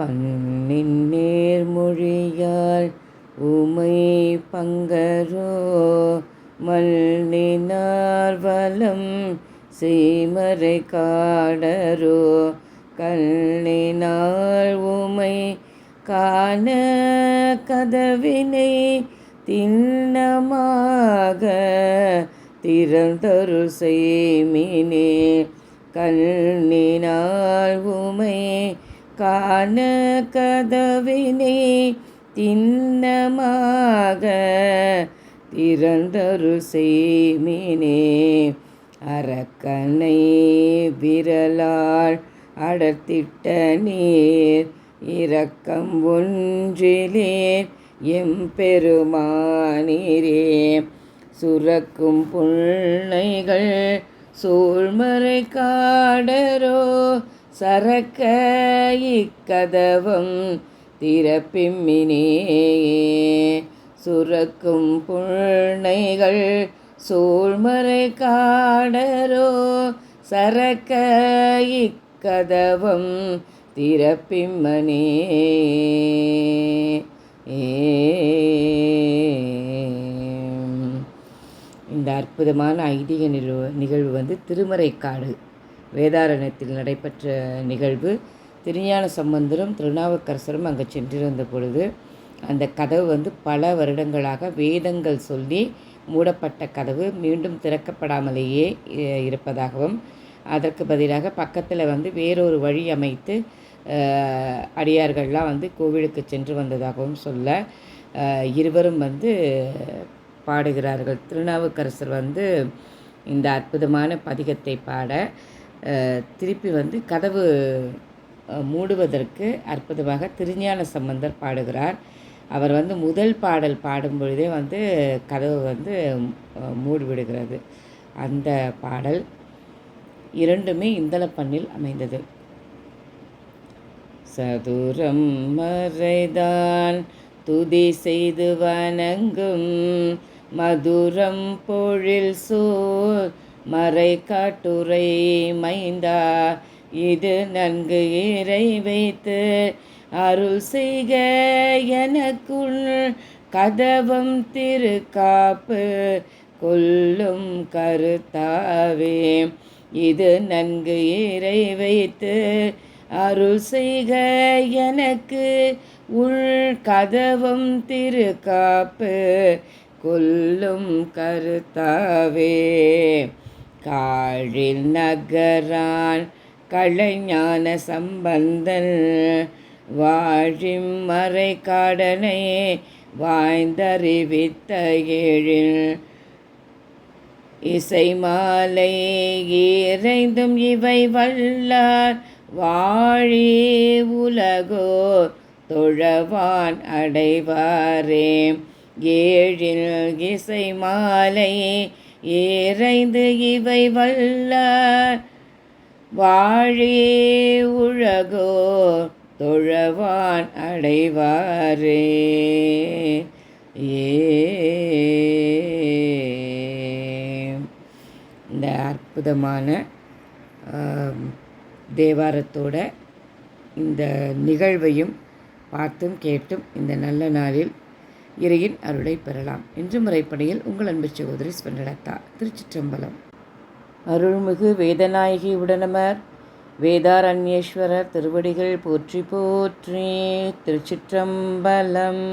பண்ணின் மொழியால் உமை பங்கரோ மல்லினார் வலம் செய்மறை காடரோ கல்லினால் உமை காண கதவினை திண்ணமாக திறந்தொரு செய்மினே கண்ணினால் உமை காண கதவினே திண்ணமாக திறந்தொரு செய்மினே அரக்கனை விரலால் அடர்த்திட்ட நீர் இரக்கம் ஒன்றிலேர் எம்பெருமானீரே. சுரக்கும் புள்ளைகள் சூழ்மறை காடரோ சரக்க இக்கதவம் திறப்பிம்மினே சுரக்கும் புள்ளைகள் சூழ்மறை காடரோ சரக்க இக்கதவம் திறப்பிம்மனே இந்த அற்புதமான ஐதீக நிகழ்வு நிகழ்வு வந்து திருமறைக்காடு வேதாரண்யத்தில் நடைபெற்ற நிகழ்வு திருஞான சம்பந்தரும் திருநாவுக்கரசரும் அங்கே சென்றிருந்த பொழுது அந்த கதவு வந்து பல வருடங்களாக வேதங்கள் சொல்லி மூடப்பட்ட கதவு மீண்டும் திறக்கப்படாமலேயே இருப்பதாகவும் அதற்கு பதிலாக பக்கத்தில் வந்து வேறொரு வழி அமைத்து அடியார்கள்லாம் வந்து கோவிலுக்கு சென்று வந்ததாகவும் சொல்ல இருவரும் வந்து பாடுகிறார்கள். திருநாவுக்கரசர் வந்து இந்த அற்புதமான பதிகத்தை பாட திருப்பி வந்து கதவு மூடுவதற்கு அற்புதமாக திருஞான சம்பந்தர் பாடுகிறார். அவர் வந்து முதல் பாடல் பாடும் பொழுதே வந்து கதவு வந்து மூடிவிடுகிறது. அந்த பாடல் இரண்டுமே இந்தளப்பண்ணில் அமைந்தது. சதுரம் மறைதான் துதி செய்து வணங்கும் மதுரம் பொழில் சோர் மறை காட்டுரை மைந்தா இது நன்கு இறை வைத்து அருள் செய்க எனக்குள் கதவம் திருக்காப்பு கொல்லும் கருத்தாவே. இது நன்கு இறை வைத்து அருள் செய்க எனக்கு உள் கதவம் திருக்காப்பு கொல்லும் கருத்தாவே. காழில் நகரான் கலைஞான சம்பந்தன். வாழிம் மறை காடனை வாய்ந்தறிவித்த ஏழில் இசை மாலை இறைந்தும் இவை வல்லார். வாழி உலகோ தொழவான் அடைவாரே. ஏழில் இசை மாலை ஏறைந்து இவை வல்ல வாழே உழகோ தொழவான் அடைவாரே. ஏ. இந்த அற்புதமான தேவாரத்தோட இந்த நிகழ்வையும் பார்த்தும் கேட்டும் இந்த நல்ல நாளில். இறையின் அருளை பெறலாம். என்று முறைப்படையில் உங்கள் அன்பு சகோதரி ஸ்வண்டலத்தா திருச்சிற்றம்பலம். அருள்மிகு வேதநாயகி உடனமர் வேதாரண்யேஸ்வரர் திருவடிகள் போற்றி போற்றி திருச்சிற்றம்பலம்.